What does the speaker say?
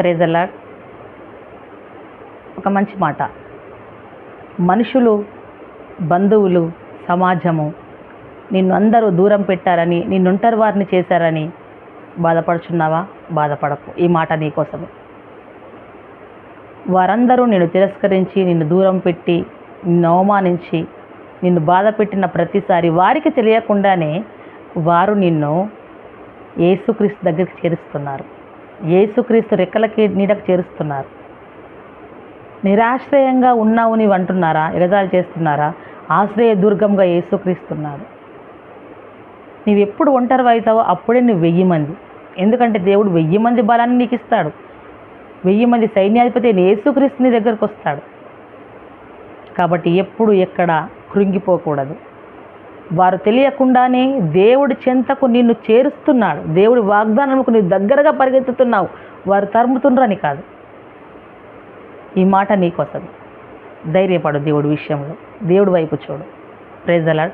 ప్రేజలా ఒక మంచి మాట. మనుషులు బంధువులు సమాజము నిన్ను అందరూ దూరం పెట్టారని నిన్నుంటారు వారిని చేశారని బాధపడుచున్నావా? బాధపడకు. ఈ మాట నీకోసమే వారందరూ నిన్ను తిరస్కరించి నిన్ను దూరం పెట్టి నిన్ను అవమానించి నిన్ను బాధ పెట్టిన ప్రతిసారి వారికి తెలియకుండానే వారు నిన్ను యేసుక్రీస్తు దగ్గరికి చేరుస్తున్నారు. యేసుక్రీస్తు రెక్కలకి నీడకు చేరుస్తున్నారు. నిరాశ్రయంగా ఉన్నావు నీవు అంటున్నారా? ఎగతాళి చేస్తున్నారా? ఆశ్రయ దుర్గంగా యేసుక్రీస్తున్నాడు నీవు ఎప్పుడు ఒంటరి అవుతావో అప్పుడే నువ్వు వెయ్యి మంది. ఎందుకంటే దేవుడు వెయ్యి మంది బలాన్ని నీకు ఇస్తాడు వెయ్యి మంది సైన్యాధిపతి అయిన యేసుక్రీస్తు నీ దగ్గరకు వస్తాడు. కాబట్టి ఎప్పుడు ఎక్కడ కృంగిపోకూడదు. వారు తెలియకుండానే దేవుడి చెంతకు నిన్ను చేరుస్తున్నాడు. దేవుడి వాగ్దానముకు నీ దగ్గరగా పరిగెత్తుతున్నావు. వారు తరుముతుండ్రని కాదు. ఈ మాట నీకోసం ధైర్యపడు దేవుడి విషయంలో. దేవుడి వైపు చూడు. ప్రేజలాడ్